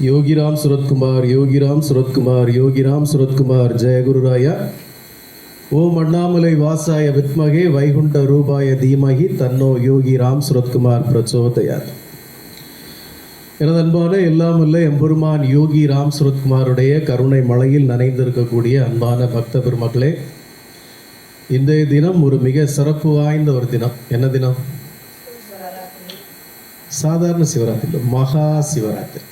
யோகிராம் சுரத்குமார் யோகிராம் சுரத்குமார் யோகிராம் சுரத்குமார் ஜெயகுருராயா. ஓம் அண்ணாமலை வாசாய வித்மகே வைகுண்ட ரூபாய தீமகி தன்னோ யோகி ராம் சுரத்குமார் பிரச்சோதயார் எனது அன்பான எல்லாம் உள்ள எம்பெருமான் யோகி ராம் சுரத்குமாருடைய கருணை மலையில் நனைந்திருக்கக்கூடிய அன்பான பக்த பெருமக்களே இன்றைய தினம் ஒரு மிக சிறப்பு வாய்ந்த ஒரு தினம். என்ன தினம்? சாதாரண சிவராத்திரி மகா சிவராத்திரி.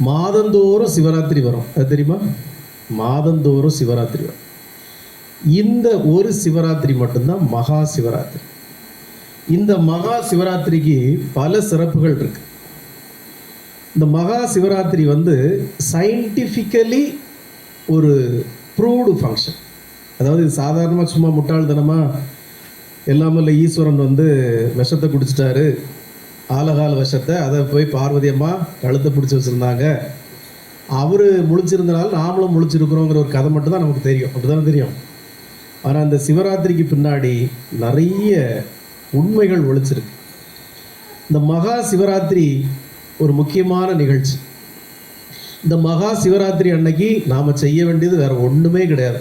மாதந்தோறும் சிவராத்திரி வரும். அது தெரியுமா? மாதந்தோறும் சிவராத்திரி வரும். இந்த ஒரு சிவராத்திரி மட்டும்தான் மகா சிவராத்திரி. இந்த மகா சிவராத்திரிக்கு பல சிறப்புகள் இருக்கு. இந்த மகா சிவராத்திரி வந்து சயின்டிஃபிக்கலி ஒரு ப்ரூவ்டு ஃபங்க்ஷன் அதாவது இது சாதாரணமாக சும்மா முட்டாள்தனமாக எல்லாமே இல்லை ஈஸ்வரன் வந்து விஷத்தை குடிச்சிட்டாரு ஆலகால விஷத்தை அதை போய் பார்வதி அம்மா கழுத்தை பிடிச்சி வச்சுருந்தாங்க. அவர் முழிச்சிருந்தனால நாமளும் முழிச்சிருக்கிறோங்கிற ஒரு கதை மட்டும்தான் நமக்கு தெரியும். அப்படி தெரியும்? ஆனால் அந்த சிவராத்திரிக்கு பின்னாடி நிறைய உண்மைகள் ஒழிச்சிருக்கு. இந்த மகா சிவராத்திரி ஒரு முக்கியமான நிகழ்ச்சி. இந்த மகா சிவராத்திரி அன்னைக்கு நாம் செய்ய வேண்டியது வேறு ஒன்றுமே கிடையாது.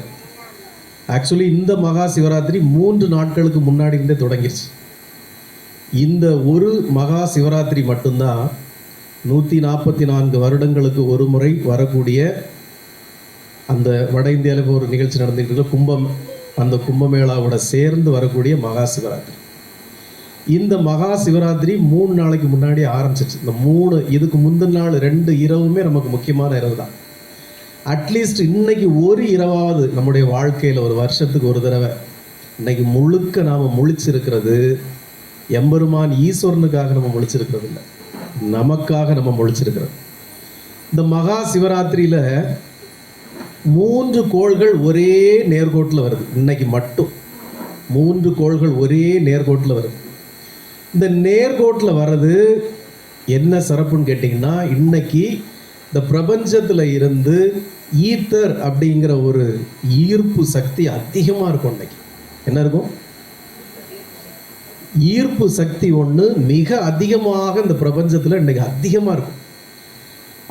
ஆக்சுவலி இந்த மகா சிவராத்திரி மூன்று நாட்களுக்கு முன்னாடி இருந்தே தொடங்கிடுச்சு இந்த ஒரு மகா சிவராத்திரி மட்டும்தான் நூற்றி நாற்பத்தி நான்கு வருடங்களுக்கு ஒரு முறை வரக்கூடிய அந்த வட இந்தியாவில் ஒரு நிகழ்ச்சி நடந்துகிட்டு இருக்க கும்பம் அந்த கும்பமேளாவோட சேர்ந்து வரக்கூடிய மகா சிவராத்திரி. இந்த மகா சிவராத்திரி மூணு நாளைக்கு முன்னாடி ஆரம்பிச்சிச்சு இந்த மூணு இதுக்கு முந்தின நாள் ரெண்டு இரவுமே நமக்கு முக்கியமான இரவு தான் அட்லீஸ்ட் இன்னைக்கு ஒரு இரவாவது நம்முடைய வாழ்க்கையில் ஒரு வருஷத்துக்கு ஒரு தடவை. இன்னைக்கு முழுக்க நாம் முழிச்சிருக்கிறது எம்பெருமான் ஈஸ்வரனுக்காக நம்ம முழிச்சிருக்கிறது இல்லை நமக்காக நம்ம முழிச்சிருக்கிறோம் இந்த மகா சிவராத்திரியில் மூன்று கோள்கள் ஒரே நேர்கோட்டில் வருது. இன்னைக்கு மட்டும். மூன்று கோள்கள் ஒரே நேர்கோட்டில் வருது. இந்த நேர்கோட்டில் வர்றது என்ன சிறப்புன்னு கேட்டிங்கன்னா இன்னைக்கு இந்த பிரபஞ்சத்தில் இருந்து ஈத்தர் அப்படிங்கிற ஒரு ஈர்ப்பு சக்தி அதிகமாக இருக்கும் இன்னைக்கு என்ன இருக்கும்? ஈர்ப்பு சக்தி ஒன்று மிக அதிகமாக இந்த பிரபஞ்சத்தில் இன்றைக்கி அதிகமாக இருக்கும்.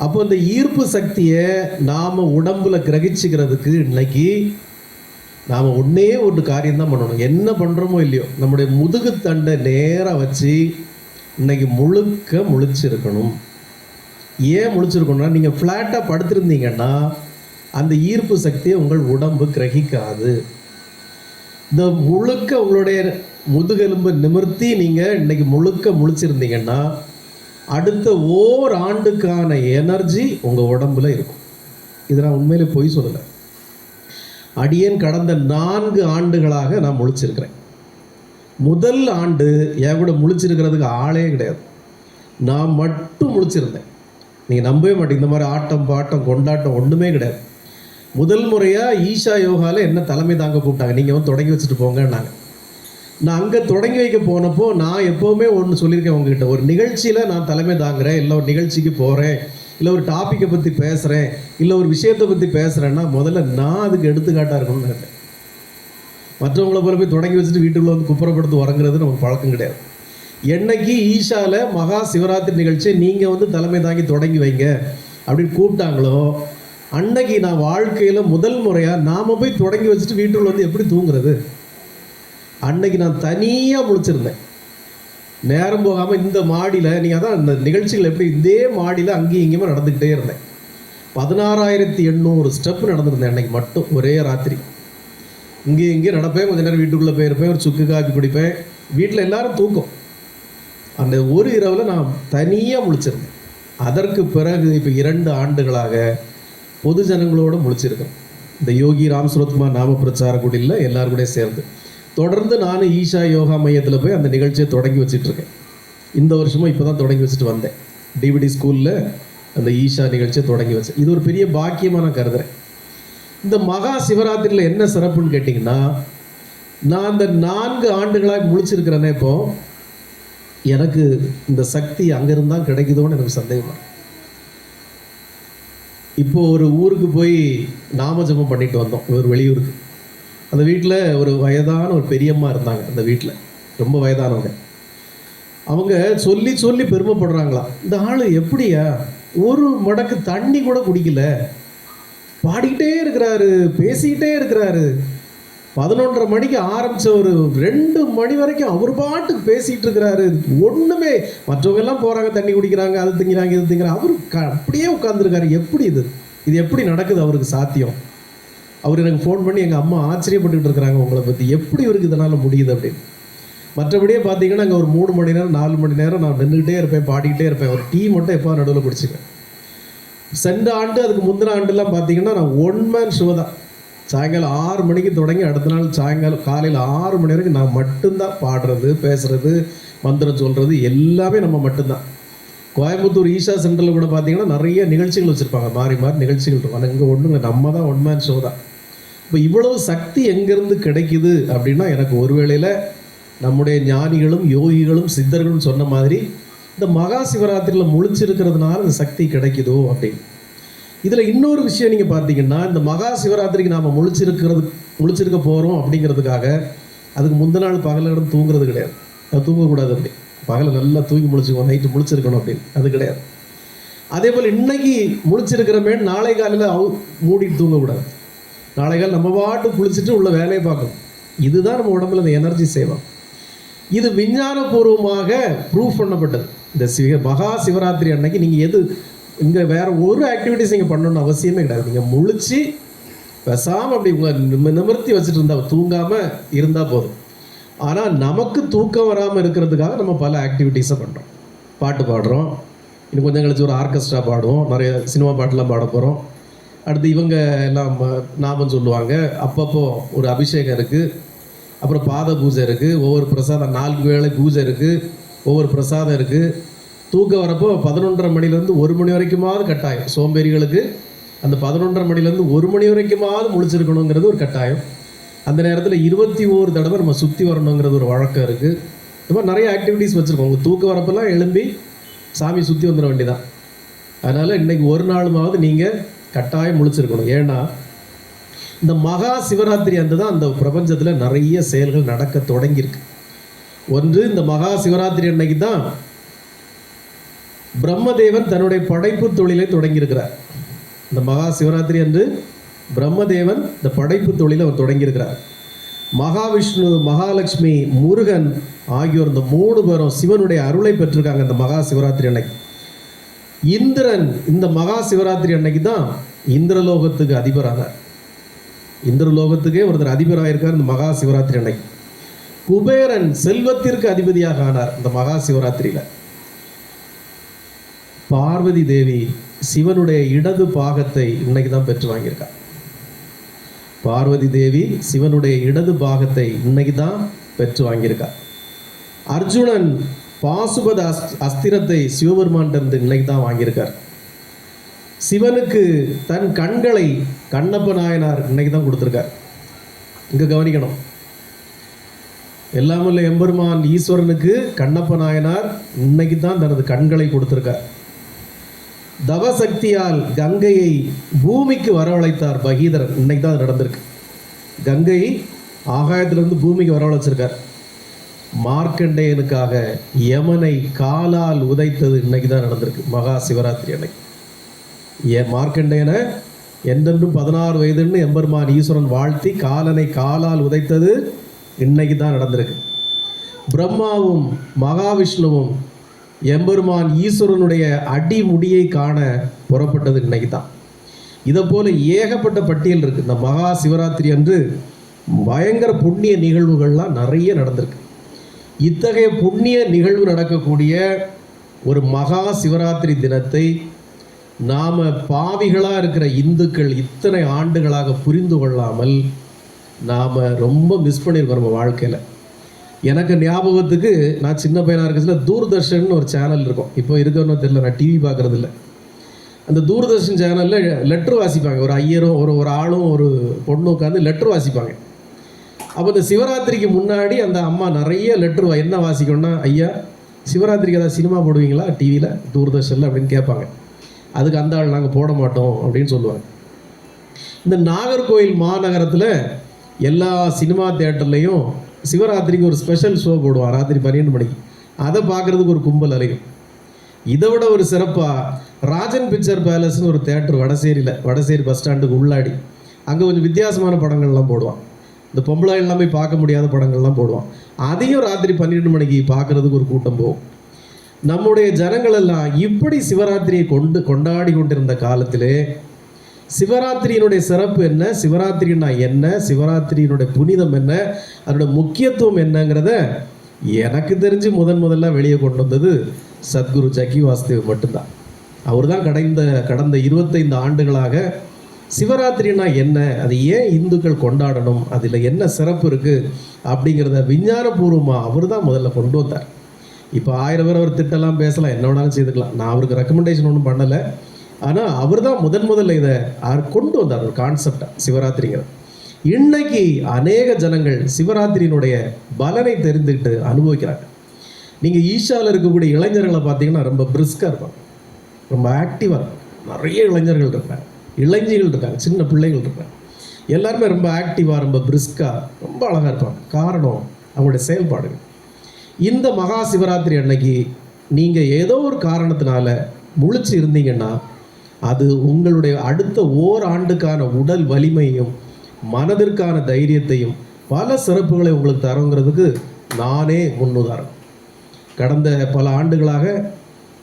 அப்போ இந்த ஈர்ப்பு சக்தியை நாம் உடம்பில் கிரகிச்சுக்கிறதுக்கு இன்னைக்கு நாம் ஒன்றே ஒரு காரியம்தான் பண்ணணும். என்ன பண்ணுறோமோ இல்லையோ நம்முடைய முதுகு தண்டை நேராக வச்சு இன்னைக்கு முழுக்க முழிச்சிருக்கணும். ஏன் முழிச்சிருக்கணும்னா நீங்கள் ஃப்ளாட்டாக படுத்திருந்தீங்கன்னா அந்த ஈர்ப்பு சக்தியை உங்கள் உடம்பு கிரகிக்காது. இந்த முழுக்க உங்களுடைய முதுகெலும்பு நிமிர்த்தி நீங்கள் இன்றைக்கி முழுக்க முழிச்சிருந்தீங்கன்னா அடுத்த ஓர் ஆண்டுக்கான எனர்ஜி உங்கள் உடம்புல இருக்கும். இது நான் உண்மையிலே பொய் சொல்லலை. அடியேன் கடந்த நான்கு ஆண்டுகளாக நான் முழிச்சிருக்கிறேன். முதல் ஆண்டு என் கூட முழிச்சிருக்கிறதுக்கு ஆளே கிடையாது. நான் மட்டும் முழிச்சிருந்தேன். நீங்கள் நம்பவே மாட்டீங்க. இந்த மாதிரி ஆட்டம் பாட்டம் கொண்டாட்டம் ஒன்றுமே கிடையாது. முதல் முறையாக ஈஷா யோகாவில் என்ன தலைமை தாங்க கூப்பிட்டாங்க? நீங்கள் வந்து தொடங்கி வச்சுட்டு போங்கன்னாங்க. நான் அங்கே தொடங்கி வைக்க போனப்போ நான் எப்போவுமே ஒன்று சொல்லியிருக்கேன் உங்ககிட்ட. ஒரு நிகழ்ச்சியில் நான் தலைமை தாங்குறேன் இல்லை ஒரு நிகழ்ச்சிக்கு போகிறேன் இல்லை ஒரு டாப்பிக்கை பற்றி பேசுகிறேன் இல்லை ஒரு விஷயத்தை பற்றி பேசுகிறேன்னா முதல்ல நான் அதுக்கு எடுத்துக்காட்டாக இருக்கணும்னு நினைக்கிறேன் மற்றவங்கள போல போய் தொடங்கி வச்சுட்டு வீட்டுக்குள்ளே வந்து குப்புறப்படுத்து உறங்குறது நமக்கு பழக்கம் கிடையாது. என்னைக்கு ஈஷாவில் மகா சிவராத்திரி நிகழ்ச்சியை நீங்கள் வந்து தலைமை தாங்கி தொடங்கி வைங்க அப்படின்னு கூப்பிட்டாங்களோ அன்னைக்கு நான் வாழ்க்கையில் முதல் முறையாக நாம் போய் தொடங்கி வச்சுட்டு வீட்டுக்குள்ள வந்து எப்படி தூங்குறது? அன்னைக்கு நான் தனியாக முழிச்சிருந்தேன். நேரம் போகாமல் இந்த மாடியில் நீங்கள் அதான் இந்த நிகழ்ச்சிகள் எப்படி இதே மாடியில் அங்கேயும் இங்கேயுமே நடந்துக்கிட்டே இருந்தேன். பதினாறாயிரத்தி எண்ணூறு ஸ்டெப் நடந்திருந்தேன் அன்னைக்கு மட்டும் ஒரே ராத்திரி. இங்கே இங்கே நடப்பேன் கொஞ்ச நேரம் வீட்டுக்குள்ளே போயிருப்பேன் ஒரு சுக்கு காப்பி குடிப்பேன். வீட்டில் எல்லாரும் தூக்கம். அந்த ஒரு இரவில் நான் தனியாக முழிச்சிருந்தேன். அதற்கு பிறகு இப்போ இரண்டு ஆண்டுகளாக பொது ஜனங்களோடு முழிச்சிருக்கேன் இந்த யோகி ராம் சுரத்குமார் நாம பிரச்சார குடியில் எல்லாரும் கூட சேர்ந்து. தொடர்ந்து நான் ஈஷா யோகா மையத்தில் போய் அந்த நிகழ்ச்சியை தொடங்கி வச்சிட்ருக்கேன். இந்த வருஷமும் இப்போ தான் தொடங்கி வச்சுட்டு வந்தேன். டிவிடி ஸ்கூலில் அந்த ஈஷா நிகழ்ச்சியை தொடங்கி வச்சேன். இது ஒரு பெரிய பாக்கியமாக நான் கருதுறேன். இந்த மகா சிவராத்திரியில் என்ன சிறப்புன்னு கேட்டிங்கன்னா நான் அந்த நான்கு ஆண்டுகளாக முழிச்சிருக்கிறேனே இப்போ எனக்கு இந்த சக்தி அங்கேருந்தான் கிடைக்குதோன்னு எனக்கு சந்தேகமாக இப்போது இப்போ ஒரு ஊருக்கு போய் நாமஜபம் பண்ணிட்டு வந்தோம். ஒரு வெளியூருக்கு. அந்த வீட்டில் ஒரு வயதான ஒரு பெரியம்மா இருந்தாங்க அந்த வீட்டில் ரொம்ப வயதானவங்க. அவங்க சொல்லி சொல்லி பெருமைப்படுறாங்களா இந்த ஆள் எப்படியா? ஒரு மடக்கு தண்ணி கூட குடிக்கல. பாடிக்கிட்டே இருக்கிறாரு பேசிக்கிட்டே இருக்கிறாரு. பதினொன்றரை மணிக்கு ஆரம்பித்த ஒரு ரெண்டு மணி வரைக்கும் அவர் பாட்டுக்கு பேசிகிட்டு இருக்கிறாரு. ஒன்றுமே மற்றவங்க எல்லாம் போகிறாங்க தண்ணி குடிக்கிறாங்க அது திங்கிறாங்க இது திங்கிறாங்க. அவர் க- அப்படியே உட்காந்துருக்காரு எப்படி இது? இது எப்படி நடக்குது அவருக்கு சாத்தியம்? அவர் எனக்கு ஃபோன் பண்ணி எங்கள் அம்மா ஆச்சரியப்பட்டுக்கிட்டு இருக்கிறாங்க உங்களை பற்றி எப்படி இவருக்கு இதனால் முடியுது அப்படின்னு. மற்றபடியே பார்த்தீங்கன்னா அங்கே ஒரு மூணு மணி நேரம் நாலு மணி நேரம் நான் நின்றுக்கிட்டே இருப்பேன் பாடிக்கிட்டே இருப்பேன். ஒரு டீ மட்டும் எப்போ நடுவில் குடிச்சுப்பேன் சென்ற ஆண்டு அதுக்கு முந்தின ஆண்டுலாம் பார்த்தீங்கன்னா நான் ஒன் மேன் ஷோ தான். சாயங்காலம் ஆறு மணிக்கு தொடங்கி அடுத்த நாள் சாயங்காலம் காலையில் ஆறு மணி வரைக்கும் நான் மட்டும்தான் பாடுறது பேசுகிறது மந்திரம் சொல்கிறது எல்லாமே நம்ம மட்டும்தான். கோயம்புத்தூர் ஈஷா சென்டரில் கூட பார்த்தீங்கன்னா நிறைய நிகழ்ச்சிகள் வச்சுருப்பாங்க. மாறி மாறி நிகழ்ச்சிகள் இருக்கும். ஆனால் இங்கே ஒன்றுங்க நம்ம தான் ஒன் மேன் ஷோ தான். இப்போ இவ்வளவு சக்தி எங்கேருந்து கிடைக்குது அப்படின்னா எனக்கு ஒரு வேளையில் நம்முடைய ஞானிகளும் யோகிகளும் சித்தர்களும் சொன்ன மாதிரி இந்த மகா சிவராத்திரியில் முழிச்சிருக்கிறதுனால இந்த சக்தி கிடைக்குதோ அப்படின்னு. இதில் இன்னொரு விஷயம் நீங்கள் பார்த்தீங்கன்னா இந்த மகா சிவராத்திரிக்கு நாம் முழிச்சிருக்கிறது முழிச்சிருக்க போகிறோம் அப்படிங்கிறதுக்காக அதுக்கு முந்த நாள் பகலிடம் தூங்குறது கிடையாது. அது தூங்கக்கூடாது அப்படி. பகலை நல்லா தூங்கி முழிச்சுக்கோ நைட்டு முழிச்சிருக்கணும் அப்படின்னு அது கிடையாது. அதே போல் இன்னைக்கு முழிச்சிருக்கிறமே நாளை காலையில் அவு மூடிட்டு தூங்கக்கூடாது. நாளை கால் நம்ம பாட்டு குளிச்சுட்டு உள்ள வேலையை பார்க்கணும். இதுதான் நம்ம உடம்புல இந்த எனர்ஜி சேவம். இது விஞ்ஞானபூர்வமாக ப்ரூவ் பண்ணப்பட்டது. இந்த சிவ மகா சிவராத்திரி அன்னைக்கு நீங்கள் எது இங்கே வேற ஒரு ஆக்டிவிட்டிஸ் நீங்கள் பண்ணணும்னு அவசியமே கிடையாது. நீங்கள் முழிச்சு பேசாமல் அப்படி உங்கள் நிமிர்த்தி வச்சுட்டு இருந்தா தூங்காமல் இருந்தால் போதும். ஆனால் நமக்கு தூக்கம் வராமல் இருக்கிறதுக்காக நம்ம பல ஆக்டிவிட்டீஸை பண்ணுறோம் பாட்டு பாடுறோம். இன்னும் கொஞ்சம் கழிச்சு ஒரு ஆர்கெஸ்ட்ரா பாடுவோம். நிறைய சினிமா பாட்டெலாம் பாட போகிறோம் அடுத்து இவங்க எல்லாம் நாமம் சொல்லுவாங்க. அப்பப்போ ஒரு அபிஷேகம் இருக்குது அப்புறம் பாத பூஜை இருக்குது ஒவ்வொரு பிரசாதம் நான்கு வேளை பூஜை இருக்குது ஒவ்வொரு பிரசாதம் இருக்குது தூக்கம் வரப்போ பதினொன்றரை மணிலேருந்து ஒரு மணி வரைக்குமாவது கட்டாயம். சோம்பேறிகளுக்கு அந்த பதினொன்றரை மணிலேருந்து ஒரு மணி வரைக்குமாவது முழிச்சிருக்கணுங்கிறது ஒரு கட்டாயம். அந்த நேரத்தில் இருபத்தி ஓரு தடவை நம்ம சுற்றி வரணுங்கிறது ஒரு வழக்கம் இருக்குது இது மாதிரி நிறைய ஆக்டிவிட்டீஸ் வச்சுருக்கோம். உங்கள் தூக்கம் வரப்பெல்லாம் எழும்பி சாமி சுற்றி வந்துட வேண்டியதான் அதனால் இன்னைக்கு ஒரு நாளுமாவது நீங்கள் கட்டாயம் முழிச்சிருக்கணும். ஏன்னா இந்த மகா சிவராத்திரி அன்று தான் அந்த பிரபஞ்சத்தில் நிறைய செயல்கள் நடக்க தொடங்கியிருக்கு. ஒன்று இந்த மகா சிவராத்திரி அன்னைக்கு தான் பிரம்மதேவன் தன்னுடைய படைப்பு தொழிலை தொடங்கியிருக்கிறார். இந்த மகா சிவராத்திரி அன்று பிரம்மதேவன் இந்த படைப்பு தொழிலை அவர் தொடங்கியிருக்கிறார். மகாவிஷ்ணு மகாலட்சுமி முருகன் ஆகியோர் இந்த மூணு பேரும் சிவனுடைய அருளை பெற்றிருக்காங்க இந்த மகா சிவராத்திரி அன்னைக்கு. இந்திரன் இந்த மகா சிவராத்திரி அன்னைக்கு தான் இந்திரலோகத்துக்கு அதிபரானார். இந்திரலோகத்துக்கே ஒருத்தர் அதிபராயிருக்கார் இந்த மகா சிவராத்திரி அன்னைக்கு. குபேரன் செல்வத்திற்கு அதிபதியாக ஆனார் இந்த மகா சிவராத்திரியில். பார்வதி தேவி சிவனுடைய இடது பாகத்தை இன்னைக்கு தான் பெற்று வாங்கியிருக்கா. பார்வதி தேவி சிவனுடைய இடது பாகத்தை இன்னைக்கு தான் பெற்று வாங்கியிருக்கா. அர்ஜுனன் பாசுபத அஸ்- அஸ்திரத்தை சிவபெருமான்டிருந்து இன்னைக்கு தான் வாங்கியிருக்கார். சிவனுக்கு தன் கண்களை கண்ணப்ப நாயனார் இன்னைக்கு தான் கொடுத்துருக்கார். இங்கே கவனிக்கணும். எல்லாமல்ல எம்பெருமான் ஈஸ்வரனுக்கு கண்ணப்ப நாயனார் இன்னைக்கு தான் தனது கண்களை கொடுத்துருக்கார். தவசக்தியால் கங்கையை பூமிக்கு வரவழைத்தார் பகீதரன். இன்னைக்கு தான் அது நடந்திருக்கு. கங்கை ஆகாயத்திலிருந்து பூமிக்கு வரவழைச்சிருக்கார். மார்க்கண்டேயனுக்காக யமனை காலால் உதைத்தது இன்னைக்கு தான் நடந்திருக்கு. மகா சிவராத்திரி அன்னைக்கு. ஏ மார்க்கண்டேயனை என்றென்றும் பதினாறு வயதுன்னு எம்பெருமான் ஈஸ்வரன் வாழ்த்தி காலனை காலால் உதைத்தது இன்னைக்கு தான் நடந்திருக்கு. பிரம்மாவும் மகாவிஷ்ணுவும் எம்பெருமான் ஈஸ்வரனுடைய அடிமுடியை காண புறப்பட்டது இன்னைக்கு தான் இதை போல ஏகப்பட்ட பட்டியல் இருக்கு. இந்த மகா சிவராத்திரி அன்று பயங்கர புண்ணிய நிகழ்வுகள்லாம் நிறைய நடந்திருக்கு. இத்தகைய புண்ணிய நிகழ்வு நடக்கக்கூடிய ஒரு மகா சிவராத்திரி தினத்தை நாம் பாவிகளாக இருக்கிற இந்துக்கள் இத்தனை ஆண்டுகளாக புரிந்து கொள்ளாமல் நாம் ரொம்ப மிஸ் பண்ணியிருக்கோம் நம்ம வாழ்க்கையில். எனக்கு ஞாபகத்துக்கு நான் சின்ன பையனாக இருக்கிறதுல தூர்தர்ஷன் ஒரு சேனல் இருக்கும். இப்போ இருக்கணும் தெரியல நான் டிவி பார்க்கறது இல்லை அந்த தூர்தர்ஷன் சேனலில் லெட்டர் வாசிப்பாங்க. ஒரு ஐயரும் ஒரு ஒரு ஆளும் ஒரு பொண்ணும் உட்காந்து லெட்டர் வாசிப்பாங்க. அப்போ இந்த சிவராத்திரிக்கு முன்னாடி அந்த அம்மா நிறைய லெட்டர் என்ன வாசிக்கணும்னா ஐயா சிவராத்திரிக்கு ஏதாவது சினிமா போடுவீங்களா? டிவியில் தூர்தர்ஷனில் அப்படின்னு கேட்பாங்க. அதுக்கு அந்த ஆள் நாங்கள் போட மாட்டோம். அப்படின்னு சொல்லுவாங்க. இந்த நாகர்கோவில் மாநகரத்தில் எல்லா சினிமா தேட்டர்லேயும் சிவராத்திரிக்கு ஒரு ஸ்பெஷல் ஷோ போடுவான் ராத்திரி பன்னெண்டு மணிக்கு. அதை பார்க்குறதுக்கு ஒரு கும்பல் அலையும் இதை விட ஒரு சிறப்பாக ராஜன் பிக்சர் பேலஸ்னு ஒரு தேட்டர் வடசேரியில் வடசேரி பஸ் ஸ்டாண்டுக்கு உள்ளாடி அங்கே கொஞ்சம் வித்தியாசமான படங்கள்லாம் போடுவான். இந்த பொம்பளை எல்லாம் போய் பார்க்க முடியாத படங்கள்லாம் போடுவான். அதையும் ராத்திரி பன்னிரெண்டு மணிக்கு பார்க்குறதுக்கு ஒரு கூட்டம் போகும். நம்முடைய ஜனங்கள் எல்லாம் இப்படி சிவராத்திரியை கொண்டு கொண்டாடி கொண்டிருந்த காலத்திலே சிவராத்திரியினுடைய சிறப்பு என்ன? சிவராத்திரினா என்ன? சிவராத்திரியினுடைய புனிதம் என்ன? அதனுடைய முக்கியத்துவம் என்னங்கிறத எனக்கு தெரிஞ்சு முதன் முதல்ல வெளியே கொண்டு வந்தது சத்குரு ஜக்கி வாசுதேவ் மட்டும்தான். அவர் தான் கடந்த கடந்த இருபத்தைந்து ஆண்டுகளாக சிவராத்திரினா என்ன? அது ஏன் இந்துக்கள் கொண்டாடணும்? அதில் என்ன சிறப்பு இருக்குது அப்படிங்கிறத விஞ்ஞானபூர்வமாக அவர் தான் முதல்ல கொண்டு வந்தார். இப்போ ஆயிரம் பேர் அவர் திட்டலாம் பேசலாம் என்ன வேணாலும் செய்துக்கலாம். நான் அவருக்கு ரெக்கமெண்டேஷன் ஒன்றும் பண்ணலை. ஆனால் அவர் தான் முதன் முதல்ல இதை கொண்டு வந்தார் ஒரு கான்செப்டை சிவராத்திரிங்கிற இன்னைக்கு அநேக ஜனங்கள் சிவராத்திரியினுடைய பலனை தெரிந்துக்கிட்டு அனுபவிக்கிறாங்க. நீங்கள் ஈஷாவில் இருக்கக்கூடிய இளைஞர்களை பார்த்தீங்கன்னா ரொம்ப பிரிஸ்காக இருப்பாங்க. ரொம்ப ஆக்டிவாக இருப்பாங்க. நிறைய இளைஞர்கள் இருப்பாங்க. இளைஞர்கள் இருக்காங்க சின்ன பிள்ளைகள் இருக்காங்க எல்லாருமே ரொம்ப ஆக்டிவாக ரொம்ப பிரிஸ்காக ரொம்ப அழகாக இருப்பாங்க. காரணம் அவங்களுடைய செயல்பாடுகள். இந்த மகா சிவராத்திரி அன்னைக்கு நீங்கள் ஏதோ ஒரு காரணத்தினால முழிச்சு இருந்தீங்கன்னா அது உங்களுடைய அடுத்த ஓர் ஆண்டுக்கான உடல் வலிமையும் மனதிற்கான தைரியத்தையும் பல சிறப்புகளை உங்களுக்கு தரோங்கிறதுக்கு நானே முன்னுதாரணம். கடந்த பல ஆண்டுகளாக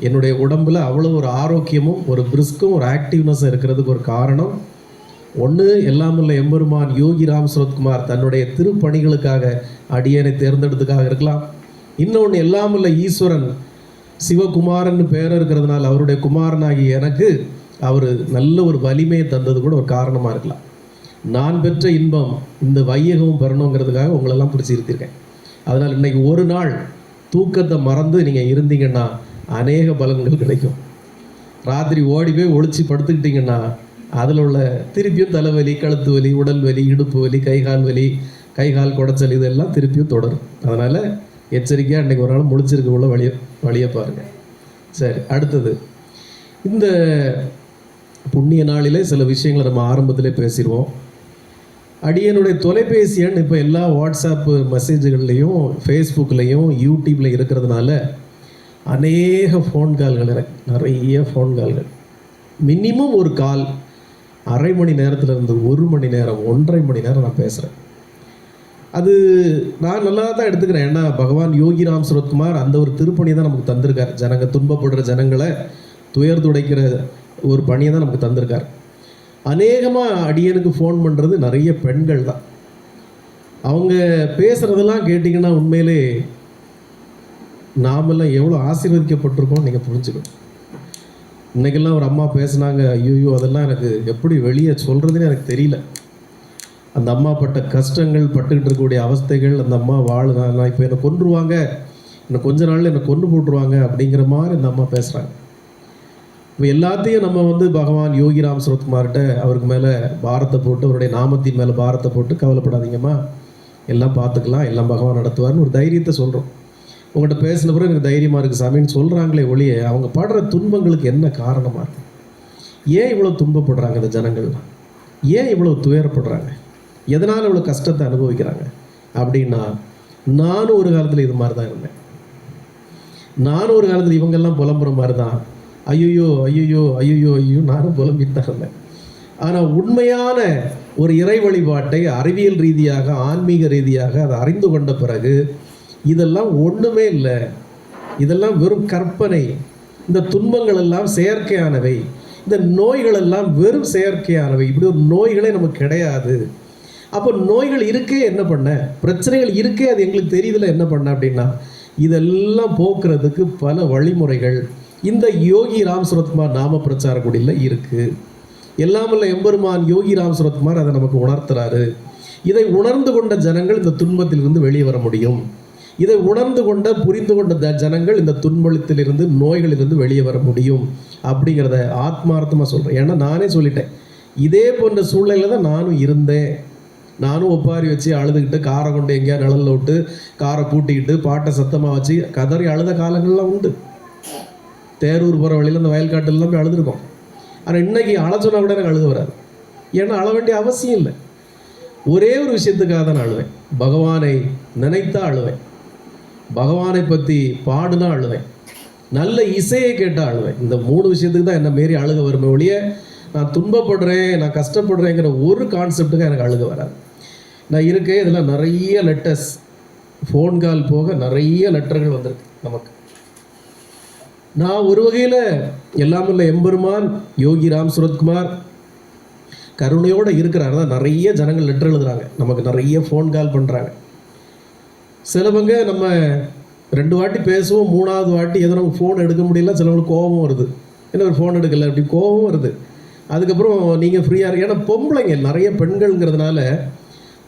என்னுடைய உடம்பில் அவ்வளோ ஒரு ஆரோக்கியமும் ஒரு பிரிஸ்கும் ஒரு ஆக்டிவ்னஸும் இருக்கிறதுக்கு ஒரு காரணம் ஒன்று எல்லாமுள்ள எம்பெருமான் யோகி ராம் சுரத்குமார் தன்னுடைய திருப்பணிகளுக்காக அடியனை தேர்ந்தெடுத்துக்காக இருக்கலாம். இன்னொன்று எல்லாமுள்ள ஈஸ்வரன் சிவகுமாரன் பேர் இருக்கிறதுனால அவருடைய குமாரனாகி எனக்கு அவர் நல்ல ஒரு வலிமையை தந்தது கூட ஒரு காரணமாக இருக்கலாம். நான் பெற்ற இன்பம் இந்த வையகமும் பெறணுங்கிறதுக்காக உங்களெல்லாம் பிடிச்சி இருத்திருக்கேன் அதனால் இன்னைக்கு ஒரு நாள் தூக்கத்தை மறந்து நீங்கள் இருந்தீங்கன்னா அநேக பலன்கள் கிடைக்கும். ராத்திரி ஓடி போய் ஒழிச்சு படுத்துக்கிட்டிங்கன்னா அதில் உள்ள திருப்பியும் தலைவலி கழுத்து வலி உடல் வலி இடுப்பு வலி கைகால் வலி கை கால் குடைச்சல் இதெல்லாம் திருப்பியும் தொடரும். அதனால் எச்சரிக்கையாக அன்றைக்கி ஒரு நாள் முழிச்சிருக்க உள்ள வழியை வழியை பாருங்கள் சரி அடுத்தது. இந்த புண்ணிய நாளிலே சில விஷயங்களை நம்ம ஆரம்பத்திலே பேசிடுவோம். அடியனுடைய தொலைபேசி எண் இப்போ எல்லா வாட்ஸ்அப்பு மெசேஜுகள்லேயும் ஃபேஸ்புக்லேயும் யூடியூப்பில் இருக்கிறதுனால அநேக ஃபோன் கால்கள் எனக்கு நிறைய ஃபோன் கால்கள் மினிமம் ஒரு கால் அரை மணி நேரத்தில் இருந்து ஒரு மணி நேரம் ஒன்றரை மணி நேரம் நான் பேசுகிறேன் அது நான் நல்லா தான் எடுத்துக்கிறேன். ஏன்னா பகவான் யோகி ராம் சுரத்குமார் அந்த ஒரு திருப்பணி தான் நமக்கு தந்திருக்கார். ஜனங்க துன்பப்படுற ஜனங்களை துயர் துடைக்கிற ஒரு பணியை தான் நமக்கு தந்திருக்கார். அநேகமாக அடியனுக்கு ஃபோன் பண்ணுறது நிறைய பெண்கள் தான். அவங்க பேசுகிறதெல்லாம் கேட்டிங்கன்னா உண்மையிலே நாமெல்லாம் எவ்வளோ ஆசீர்வதிக்கப்பட்டிருக்கோம் நீங்கள் புரிஞ்சுக்கணும். இன்னைக்கெல்லாம் ஒரு அம்மா பேசுனாங்க ஐயோ அதெல்லாம் எனக்கு எப்படி வெளியே சொல்கிறதுன்னு எனக்கு தெரியல. அந்த அம்மா பட்ட கஷ்டங்கள் பட்டுக்கிட்டு இருக்கக்கூடிய அவஸ்தைகள் அந்த அம்மா வாழ நான் இப்போ என்னை கொன்றுவாங்க. இன்னும் கொஞ்ச நாளில் என்னை கொன்று போட்டுருவாங்க. அப்படிங்கிற மாதிரி அந்த அம்மா பேசுகிறாங்க இப்போ எல்லாத்தையும் நம்ம வந்து பகவான் யோகி ராம் சுரத்குமார்கிட்ட அவருக்கு மேலே பாரத்தை போட்டு அவருடைய நாமத்தின் மேலே பாரத்தை போட்டு கவலைப்படாதீங்கம்மா. எல்லாம் பார்த்துக்கலாம் எல்லாம் பகவான் நடத்துவார்னு ஒரு தைரியத்தை சொல்கிறோம் உங்கள்கிட்ட பேசின பிறகு எனக்கு தைரியமாக இருக்குது சாமின்னு சொல்கிறாங்களே ஒழிய அவங்க படுற துன்பங்களுக்கு என்ன காரணமாக இருக்குது ஏன் இவ்வளோ துன்பப்படுறாங்க இந்த ஜனங்கள்லாம் ஏன் இவ்வளோ துயரப்படுறாங்க? எதனால் இவ்வளோ கஷ்டத்தை அனுபவிக்கிறாங்க? அப்படின்னா நானும் ஒரு காலத்தில் இது மாதிரி தான் இருந்தேன். நானும் ஒரு காலத்தில் இவங்கெல்லாம் புலம்புற மாதிரி தான் ஐயோ ஐயோ ஐயோ ஐயோ நானும் புலம்பிட்டு இருந்தேன் ஆனால் உண்மையான ஒரு இறை வழிபாட்டை அறிவியல் ரீதியாக ஆன்மீக ரீதியாக அதை அறிந்து கொண்ட பிறகு இதெல்லாம் ஒன்றுமே இல்லை. இதெல்லாம் வெறும் கற்பனை. இந்த துன்பங்கள் எல்லாம் செயற்கையானவை. இந்த நோய்கள் எல்லாம் வெறும் செயற்கையானவை. இப்படி ஒரு நோய்களே நமக்கு கிடையாது. அப்போ நோய்கள் இருக்கே என்ன பண்ண? பிரச்சனைகள் இருக்கே அது எங்களுக்கு தெரியுதுல என்ன பண்ண அப்படின்னா இதெல்லாம் போக்குறதுக்கு பல வழிமுறைகள். இந்த யோகி ராம் சுரத்குமார் நாம பிரச்சார குடியில் இருக்குது எல்லாமல்ல எம்பெருமான் யோகி ராம் சுரத்குமார் அதை நமக்கு உணர்த்துறாரு. இதை உணர்ந்து கொண்ட ஜனங்கள் இந்த துன்பத்திலிருந்து வெளியே வர முடியும். இதை உணர்ந்து கொண்ட புரிந்து கொண்ட த- ஜனங்கள் இந்த துன்பத்திலிருந்து நோய்களிலிருந்து வெளியே வர முடியும். அப்படிங்கிறத ஆத்மார்த்தமாக சொல்கிறேன் ஏன்னா நானே சொல்லிட்டேன். இதே போன்ற சூழ்நிலையில் தான் நானும் இருந்தேன். நானும் ஒப்பாரி வச்சு அழுதுகிட்டு காரை கொண்டு எங்கேயா நிழலில் விட்டு காரை பூட்டிக்கிட்டு பாட்டை சத்தமாக வச்சு கதறி அழுத காலங்கள்லாம் உண்டு. தேரூர் போகிற வழியில் அந்த வயல்காட்டுலாம் போய் அழுதுருக்கோம். ஆனால் இன்றைக்கி அழ சொன்னால் கூட எனக்கு அழுது வராது. ஏன்னா அழ வேண்டிய அவசியம் இல்லை. ஒரே ஒரு விஷயத்துக்காக தான் நான் அழுவேன். பகவானை நினைத்தா அழுவேன். பகவானை பற்றி பாடுனா அழுவேன். நல்ல இசையை கேட்டால் அழுவேன். இந்த மூணு விஷயத்துக்கு தான் என்ன மாரி அழுக வருமே ஒழிய நான் துன்பப்படுறேன் நான் கஷ்டப்படுறேங்கிற ஒரு கான்செப்ட்டுக்கு எனக்கு அழுக வராது. நான் இருக்கேன் இதில் நிறைய லெட்டர்ஸ் ஃபோன் கால் போக நிறைய லெட்டர்கள் வந்திருக்கு நமக்கு. நான் ஒரு வகையில் எல்லாமல்ல எம்பெருமான் யோகி ராம் சுரத்குமார் கருணையோடு இருக்கிறாரு. தான் நிறைய ஜனங்கள் லெட்டர் எழுதுகிறாங்க நமக்கு நிறைய ஃபோன் கால் பண்ணுறாங்க சிலவங்க நம்ம ரெண்டு வாட்டி பேசுவோம் மூணாவது வாட்டி எதுவும் நம்ம ஃபோன் எடுக்க முடியல சிலவங்களுக்கு கோபம் வருது. என்ன ஒரு ஃபோன் எடுக்கல? அப்படி கோபம் வருது. அதுக்கப்புறம் நீங்கள் ஃப்ரீயாக இருக்கு ஏன்னா பொம்பளைங்க நிறைய பெண்கள்ங்கிறதுனால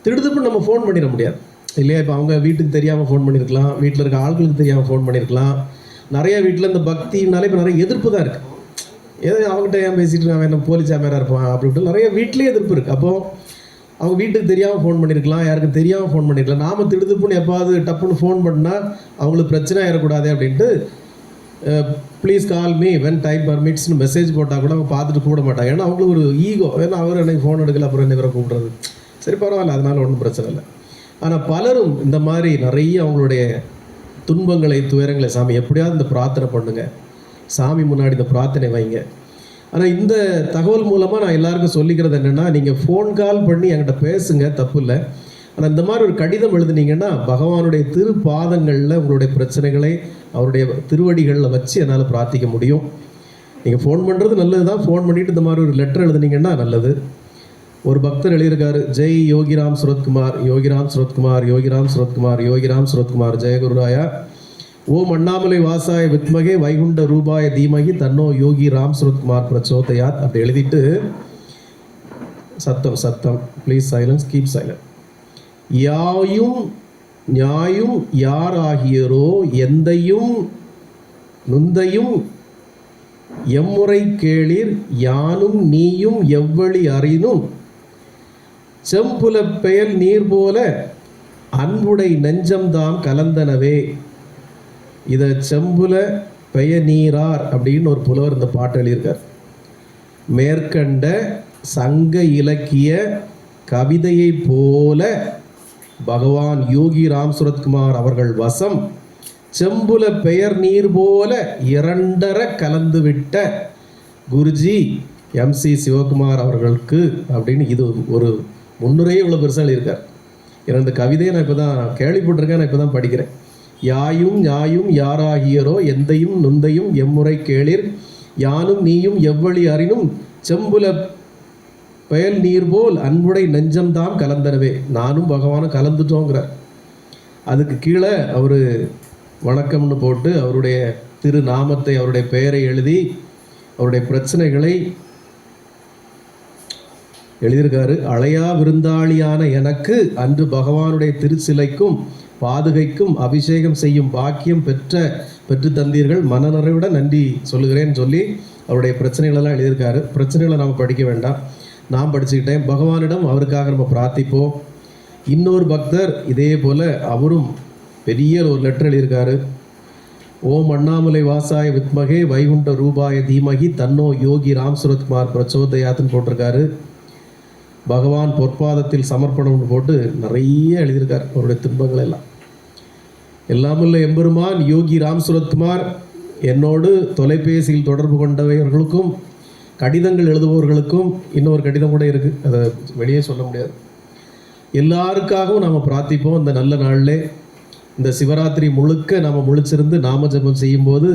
திடுதுப்பு நம்ம ஃபோன் பண்ணிட முடியாது. இல்லையா? இப்போ அவங்க வீட்டுக்கு தெரியாமல் ஃபோன் பண்ணியிருக்கலாம் வீட்டில் இருக்க ஆட்களுக்கு தெரியாமல் ஃபோன் பண்ணியிருக்கலாம் நிறைய வீட்டில் இந்த பக்தினாலே இப்போ நிறைய எதிர்ப்பு தான் இருக்குது ஏதோ அவங்ககிட்ட ஏன் பேசிட்டு நான் என்ன போலீஸ் சாமியாராக இருப்பான்? அப்படி இப்படி நிறைய வீட்லேயே எதிர்ப்பு இருக்குது அப்போது அவங்க வீட்டுக்கு தெரியாமல் ஃபோன் பண்ணியிருக்கலாம் யாருக்கும் தெரியாமல் ஃபோன் பண்ணியிருக்கலாம் நாம் திடுதுப்புன்னு எப்பாவது டப்புன்னு ஃபோன் பண்ணால் அவங்களுக்கு பிரச்சனை ஏறக்கூடாது அப்படின்ட்டு please call me when time பர்மிட்ஸ்னு message போட்டால் கூட அவங்க பார்த்துட்டு கூப்பிட மாட்டாங்க. ஏன்னா அவங்களுக்கு ஒரு ஈகோ ஏன்னா அவர் எனக்கு ஃபோன் எடுக்கல அப்புறம் என்ன இவரை கூப்பிட்றது. சரி பரவாயில்ல. அதனால் ஒன்றும் பிரச்சனை இல்லை. ஆனால் பலரும் இந்த மாதிரி நிறைய அவங்களுடைய துன்பங்களை துயரங்களை சாமி எப்படியாவது இந்த பிரார்த்தனை பண்ணுங்க. சாமி முன்னாடி இந்த பிரார்த்தனை வைங்க. ஆனால் இந்த தகவல் மூலமாக நான் எல்லாருக்கும் சொல்லிக்கிறது என்னென்னா நீங்கள் ஃபோன் கால் பண்ணி என்கிட்ட பேசுங்க தப்பு இல்லை. ஆனால் இந்த மாதிரி ஒரு கடிதம் எழுதுனீங்கன்னா பகவானுடைய திரு பாதங்களில் உங்களுடைய பிரச்சனைகளை அவருடைய திருவடிகளில் வச்சு என்னால் பிரார்த்திக்க முடியும். நீங்கள் ஃபோன் பண்ணுறது நல்லது தான் ஃபோன் பண்ணிவிட்டு இந்த மாதிரி ஒரு லெட்டர் எழுதுனீங்கன்னா நல்லது. ஒரு பக்தர் எழுதியிருக்காரு ஜெய் யோகிராம் சுரத்குமார் யோகிராம் சுரத்குமார் யோகிராம் சுரத்குமார் யோகிராம் சுரத்குமார் ஜெயகுருராயா ஓம் அண்ணாமலை வாசாய வித்மகே வைகுண்ட ரூபாய தீமகி தன்னோ யோகி ராம் சுரத்குமார் பிரச்சோதயாத் அப்படி எழுதிட்டு சத்தம் சத்தம் ப்ளீஸ் சைலன்ஸ் கீப் சைலன்ஸ் யாயும் ஞாயும் யார் ஆகியரோ எந்தையும் நுந்தையும் எம்முறை கேளிர் யானும் நீயும் எவ்வழி அறினும் செம்புல பெயல் நீர் போல அன்புடை நெஞ்சம்தாம் கலந்தனவே. இதை செம்புல பெய நீரார் அப்படின்னு ஒரு புலவர் இந்த பாட்டு எழுதியிருக்கார். மேற்கண்ட சங்க இலக்கிய கவிதையைப் போல பகவான் யோகி ராம் சுரத்குமார் அவர்கள் வசம் செம்புல பெயர் நீர் போல இரண்டர கலந்துவிட்ட குருஜி எம்சி சிவகுமார் அவர்களுக்கு அப்படின்னு இது ஒரு முன்னுரையே இவ்வளோ பெருசாக எழுதியிருக்கார். இரண்டு கவிதையை நான் இப்போ தான் கேள்விப்பட்டிருக்கேன் நான் இப்போ தான் படிக்கிறேன். யாயும் யாயும் யாராகியரோ எந்தையும் நுந்தையும் எம்முறை கேளிர் யானும் நீயும் எவ்வழி அறினும் செம்புல பயல் நீர் போல் அன்புடை நெஞ்சம்தான் கலந்தனவே. நானும் பகவானும் கலந்துட்டோங்கிறார். அதுக்கு கீழே அவர் வணக்கம்னு போட்டு அவருடைய திரு நாமத்தை அவருடைய பெயரை எழுதி அவருடைய பிரச்சனைகளை எழுதியிருக்காரு அழையா விருந்தாளியான எனக்கு அன்று பகவானுடைய திருச்சிலைக்கும் பாதுகைக்கும் அபிஷேகம் செய்யும் பாக்கியம் பெற்ற பெற்று தந்தீர்கள். மனநிறைவுடன் நன்றி சொல்லுகிறேன்னு சொல்லி அவருடைய பிரச்சனைகளெல்லாம் எழுதியிருக்காரு. பிரச்சனைகளை நாம் படிக்க வேண்டாம். நான் படிச்சுக்கிட்டேன். பகவானிடம் அவருக்காக நம்ம பிரார்த்திப்போம். இன்னொரு பக்தர் இதே போல் அவரும் பெரிய ஒரு லெட்டர் எழுதியிருக்காரு. ஓம் அண்ணாமலை வாசாய வித்மகே வைகுண்ட ரூபாய தீமகி தன்னோ யோகி ராம் சுரத்குமார் பிரச்சோதயாத்துன்னு போட்டிருக்காரு. பகவான் பொற்பாதத்தில் சமர்ப்பணம்னு போட்டு நிறைய எழுதியிருக்கார் அவருடைய துன்பங்கள் எல்லாம் எல்லாமல்ல எம்பெருமான் யோகி ராம் சுரத்குமார் என்னோடு தொலைபேசியில் தொடர்பு கொண்டவர்களுக்கும் கடிதங்கள் எழுதுபவர்களுக்கும் இன்னொரு கடிதம் கூட இருக்குது அதை வெளியே சொல்ல முடியாது. எல்லாருக்காகவும் நாம் பிரார்த்திப்போம் இந்த நல்ல நாளில். இந்த சிவராத்திரி முழுக்க நாம் முழிச்சிருந்து நாம ஜபம் செய்யும்போது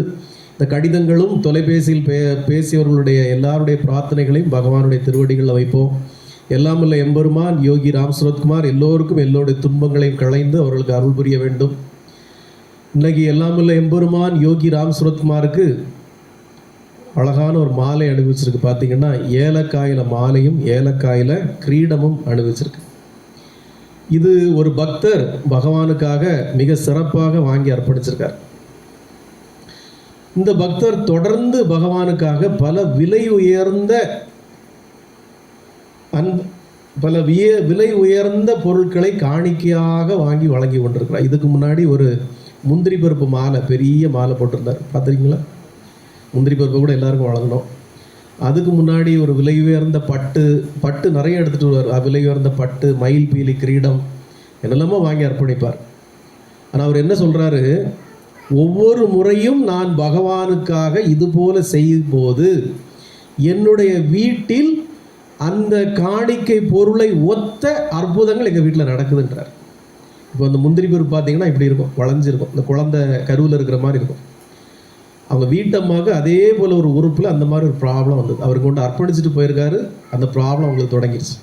இந்த கடிதங்களும் தொலைபேசியில் பே பேசியவர்களுடைய எல்லாருடைய பிரார்த்தனைகளையும் பகவானுடைய திருவடிகளில் வைப்போம். எல்லாம் உள்ள எம்பெருமான் யோகி ராம் சுரத்குமார் எல்லோருக்கும் எல்லோருடைய துன்பங்களையும் களைந்து அவர்களுக்கு அருள் புரிய வேண்டும். இன்னைக்கு எல்லாம் உள்ள எம்பெருமான் யோகி ராம் சுரத்குமாருக்கு அழகான ஒரு மாலை அணிவிச்சிருக்கு. பார்த்தீங்கன்னா ஏலக்காயில் மாலையும் ஏலக்காயில் கிரீடமும் அணிவிச்சிருக்கு. இது ஒரு பக்தர் பகவானுக்காக மிக சிறப்பாக வாங்கி அர்ப்பணிச்சிருக்கார். இந்த பக்தர் தொடர்ந்து பகவானுக்காக பல விலை உயர்ந்த அன் பல விய விலை உயர்ந்த பொருட்களை காணிக்கையாக வாங்கி வழங்கி கொண்டிருக்கிறார். இதுக்கு முன்னாடி ஒரு முந்திரி பருப்பு மாலை பெரிய மாலை போட்டிருந்தார். பார்த்துருக்கீங்களா? முந்திரி பருப்பு கூட எல்லாருக்கும் வழங்கணும். அதுக்கு முன்னாடி ஒரு விலை உயர்ந்த பட்டு பட்டு நிறைய எடுத்துகிட்டு வருவார். விலை உயர்ந்த பட்டு மயில் பீலி கிரீடம் என்னெல்லாமோ வாங்கி அர்ப்பணிப்பார். ஆனால் அவர் என்ன சொல்கிறாரு ஒவ்வொரு முறையும் நான் பகவானுக்காக இதுபோல செய்யும்போது என்னுடைய வீட்டில் அந்த காணிக்கை பொருளை ஒத்த அற்புதங்கள் எங்கள் வீட்டில் நடக்குதுன்றார். இப்போ அந்த முந்திரி பருப்பு பார்த்தீங்கன்னா இப்படி இருக்கும் வளைஞ்சிருக்கும். இந்த குழந்தை கருவில் இருக்கிற மாதிரி இருக்கும். அவங்க வீட்டம்மாவுக்கு அதே போல் ஒரு உறுப்பில் அந்த மாதிரி ஒரு ப்ராப்ளம் வந்தது. அவர் கொண்டு அர்ப்பணிச்சுட்டு போயிருக்காரு. அந்த ப்ராப்ளம் அவங்களுக்கு தொடங்கிடுச்சு